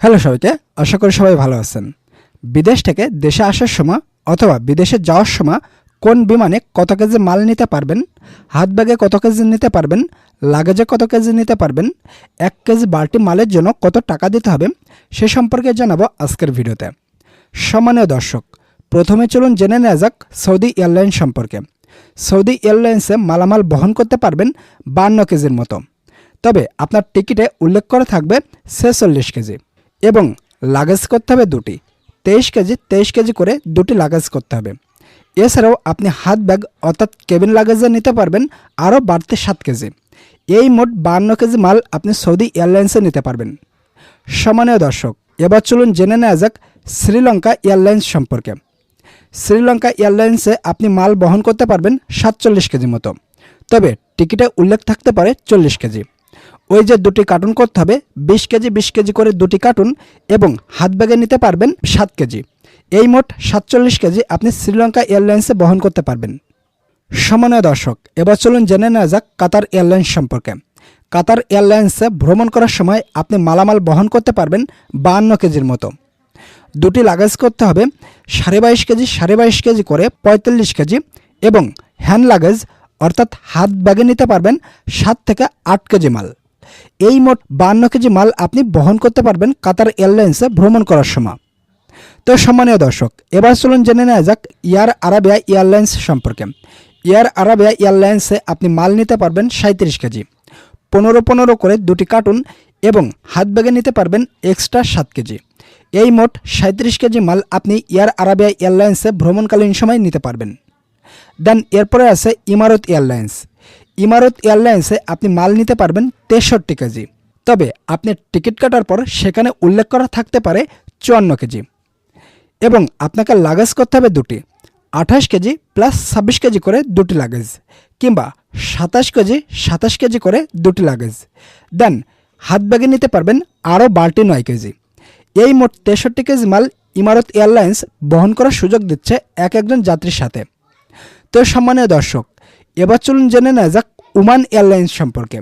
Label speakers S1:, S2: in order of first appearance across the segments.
S1: Hello সবাইকে, আশা করি সবাই ভালো আছেন। বিদেশ থেকে দেশে আসার সময় অথবা বিদেশে যাওয়ার সময় কোন বিমানে কত কেজি মাল নিতে পারবেন, হাত ব্যাগে কত কেজি নিতে পারবেন, লাগেজে কত কেজি নিতে পারবেন, এক কেজি বাড়তি মালের জন্য কত টাকা দিতে হবে, সে সম্পর্কে জানাব আজকের ভিডিওতে। সম্মানীয় দর্শক, প্রথমে চলুন জেনে নেওয়া যাক সৌদি এয়ারলাইন সম্পর্কে। সৌদি এয়ারলাইন্সে মালামাল বহন করতে পারবেন বান্ন কেজির মতো। তবে আপনার টিকিটে উল্লেখ করা থাকবে ছেচল্লিশ কেজি। এবং লাগেজ করতে হবে দুটি। তেইশ কেজি তেইশ কেজি করে দুটি লাগেজ করতে হবে। এছাড়াও আপনি হাত ব্যাগ অর্থাৎ কেবিন লাগেজে নিতে পারবেন, আরও বাড়তি সাত কেজি। এই মোট বান্ন কেজি মাল আপনি সৌদি এয়ারলাইন্সে নিতে পারবেন। সম্মানীয় দর্শক, এবার চলুন জেনে নেওয়া যাক শ্রীলঙ্কা এয়ারলাইন্স সম্পর্কে। শ্রীলঙ্কা এয়ারলাইন্সে আপনি মাল বহন করতে পারবেন সাতচল্লিশ কেজি মতো। তবে টিকিটে উল্লেখ থাকতে পারে চল্লিশ কেজি। ওই যে দুটি কার্টুন করতে হবে, বিশ কেজি বিশ কেজি করে দুটি কার্টুন এবং হাত ব্যাগে নিতে পারবেন সাত কেজি। এই মোট সাতচল্লিশ কেজি আপনি শ্রীলঙ্কা এয়ারলাইন্সে বহন করতে পারবেন। সম্মানীয় দর্শক, এবার চলুন জেনে নেওয়া যাক কাতার এয়ারলাইন্স সম্পর্কে। কাতার এয়ারলাইন্সে ভ্রমণ করার সময় আপনি মালামাল বহন করতে পারবেন বাহান্ন কেজির মতো। দুটি লাগেজ করতে হবে, সাড়ে বাইশ কেজি, সাড়ে বাইশ কেজি করে পঁয়তাল্লিশ কেজি এবং হ্যান্ড লাগেজ অর্থাৎ হাত ব্যাগে নিতে পারবেন সাত থেকে আট কেজি মাল। এই মোট বান্ন কেজি মাল আপনি বহন করতে পারবেন কাতার এয়ারলাইন্সে ভ্রমণ করার সময়। তো সম্মানীয় দর্শক, এবার চলুন জেনে নেওয়া যাক এয়ার আরাবিয়া এয়ারলাইন্স সম্পর্কে। এয়ার আরাবিয়া এয়ারলাইন্সে আপনি মাল নিতে পারবেন সাঁত্রিশ কেজি, পনেরো পনেরো করে দুটি কার্টুন এবং হাত ব্যাগে নিতে পারবেন এক্সট্রা সাত কেজি। এই মোট সাঁত্রিশ কেজি মাল আপনি এয়ার আরাবিয়া এয়ারলাইন্সে ভ্রমণকালীন সময় নিতে পারবেন। দেন এরপরে আছে ইমারত এয়ারলাইন্স। ইমারত এয়ারলাইন্সে আপনি মাল নিতে পারবেন তেষট্টি কেজি। তবে আপনি টিকিট কাটার পর সেখানে উল্লেখ করা থাকতে পারে চুয়ান্ন কেজি। এবং আপনাকে লাগেজ করতে হবে দুটি। আঠাশ কেজি প্লাস ছাব্বিশ কেজি করে দুটি লাগেজ কিংবা সাতাশ কেজি সাতাশ কেজি করে দুটি লাগেজ। দেন হাত ব্যাগে নিতে পারবেন আরও বারটি নয় কেজি। এই মোট তেষট্টি কেজি মাল ইমারত এয়ারলাইন্স বহন করার সুযোগ দিচ্ছে এক একজন যাত্রীর সাথে। তো সম্মানীয় দর্শক এবার চলুন জেনে নেওয়া যাক উমান এয়ারলাইন্স সম্পর্কে।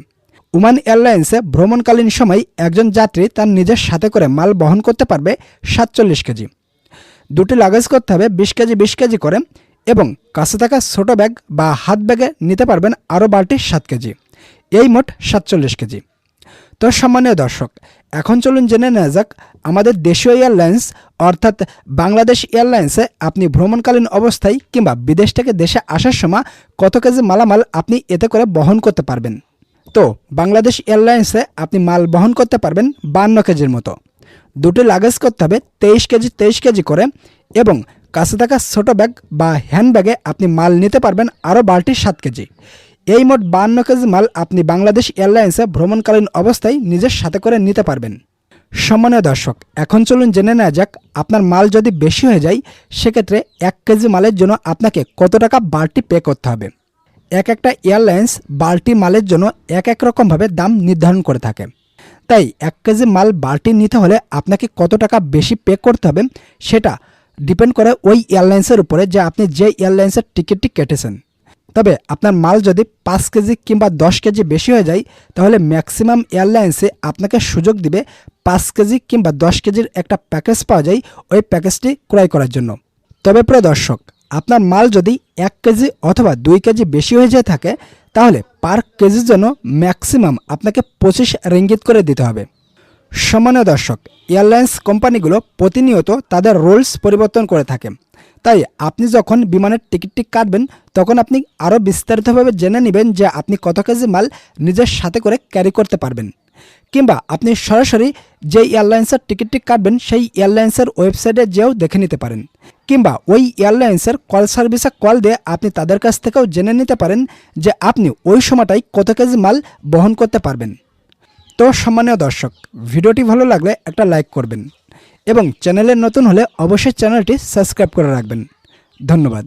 S1: উমান এয়ারলাইন্সে ভ্রমণকালীন সময় একজন যাত্রী তার নিজের সাথে করে মাল বহন করতে পারবে সাতচল্লিশ কেজি। দুটি লাগেজ করতে হবে, বিশ কেজি বিশ কেজি করে এবং কাছে থাকা ছোটো ব্যাগ বা হাত ব্যাগে নিতে পারবেন আরও বারটি সাত কেজি। এই মোট সাতচল্লিশ কেজি। তো সম্মানীয় দর্শক, এখন চলুন জেনে নেওয়া যাক আমাদের দেশীয় এয়ারলাইন্স অর্থাৎ বাংলাদেশ এয়ারলাইন্সে আপনি ভ্রমণকালীন অবস্থায় কিংবা বিদেশ থেকে দেশে আসার সময় কত কেজি মালামাল আপনি এতে করে বহন করতে পারবেন? তো, বাংলাদেশ এয়ারলাইন্সে আপনি মাল বহন করতে পারবেন বান্ন কেজির মতো। দুটি লাগেজ করতে হবে তেইশ কেজি তেইশ কেজি করে এবং কাছে থাকা ছোটো ব্যাগ বা হ্যান্ড ব্যাগে আপনি মাল নিতে পারবেন আরও বারটি সাত কেজি। এই মোট বান্ন কেজি মাল আপনি বাংলাদেশ এয়ারলাইন্সে ভ্রমণকালীন অবস্থায় নিজের সাথে করে নিতে পারবেন। সম্মানীয় দর্শক, এখন চলুন জেনে নেওয়া যাক, আপনার মাল যদি বেশি হয়ে যায়, সেক্ষেত্রে এক কেজি মালের জন্য আপনাকে কত টাকা বাড়তি পে করতে হবে? এক একটা এয়ারলাইন্স বাল্টি মালের জন্য এক এক রকমভাবে দাম নির্ধারণ করে থাকে। তাই এক কেজি মাল বাল্টি নিতে হলে আপনাকে কত টাকা বেশি পে করতে হবে, সেটা ডিপেন্ড করে ওই এয়ারলাইন্সের উপরে যে আপনি যে এয়ারলাইন্সের টিকিটটি কেটেছেন। তবে আপনার মাল যদি পাঁচ কেজি কিংবা দশ কেজি বেশি হয়ে যায়, তাহলে ম্যাক্সিমাম এয়ারলাইন্সে আপনাকে সুযোগ দিবে পাঁচ কেজি কিংবা দশ কেজির একটা প্যাকেজ পাওয়া যায় ওই প্যাকেজটি ক্রয় করার জন্য। তবে প্রিয় দর্শক, আপনার মাল যদি এক কেজি অথবা দুই কেজি বেশি হয়ে যেয়ে থাকে, তাহলে পার কেজির জন্য ম্যাক্সিমাম আপনাকে পঁচিশ রিঙ্গিত করে দিতে হবে। সম্মানীয় দর্শক, এয়ারলাইন্স কোম্পানিগুলো প্রতিনিয়ত তাদের রুলস পরিবর্তন করে থাকে। তাই আপনি যখন বিমানের টিকিটটি কাটবেন, তখন আপনি আরও বিস্তারিতভাবে জেনে নেবেন যে আপনি কত কেজি মাল নিজের সাথে করে ক্যারি করতে পারবেন। কিংবা আপনি সরাসরি যে এয়ারলাইন্সের টিকিটটি কাটবেন, সেই এয়ারলাইন্সের ওয়েবসাইটে যেও দেখে নিতে পারেন। কিংবা ওই এয়ারলাইন্সের কল সার্ভিসে কল দিয়ে আপনি তাদের কাছ থেকেও জেনে নিতে পারেন যে আপনি ওই সময়টাই কত কেজি মাল বহন করতে পারবেন। তো সম্মানীয় দর্শক, ভিডিওটি ভালো লাগলে একটা লাইক করবেন এবং চ্যানেলে নতুন হলে অবশ্যই চ্যানেলটি সাবস্ক্রাইব করে রাখবেন। ধন্যবাদ।